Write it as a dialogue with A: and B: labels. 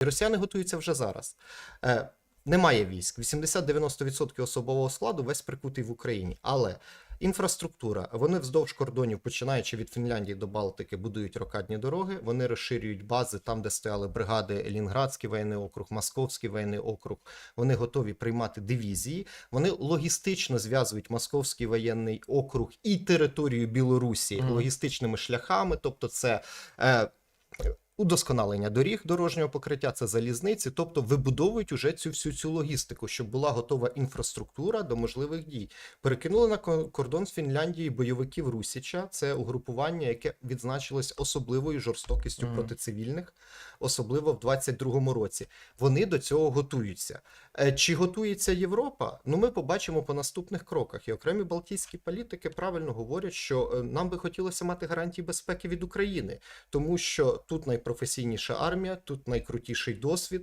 A: І росіяни готуються вже зараз. Е, немає військ. 80-90% особового складу весь прикутий в Україні. Але інфраструктура, вони вздовж кордонів, починаючи від Фінляндії до Балтики, будують рокадні дороги. Вони розширюють бази там, де стояли бригади Лінградський воєнний округ, Московський воєнний округ. Вони готові приймати дивізії. Вони логістично зв'язують Московський воєнний округ і територію Білорусі
B: Мгм.
A: логістичними шляхами. Тобто, це. Е, Удосконалення доріг дорожнього покриття, це залізниці, тобто вибудовують уже цю всю цю логістику, щоб була готова інфраструктура до можливих дій. Перекинули на ко- кордон з Фінляндії бойовиків Русіча. Це угрупування, яке відзначилось особливою жорстокістю
B: Мгм.
A: проти цивільних, особливо в 22-му році. Вони до цього готуються. Е, Чи готується Європа? Ну, ми побачимо по наступних кроках. І окремі балтійські політики правильно говорять, що е, нам би хотілося мати гарантії безпеки від України, тому що тут найпрофесійніша армія, тут найкрутіший досвід,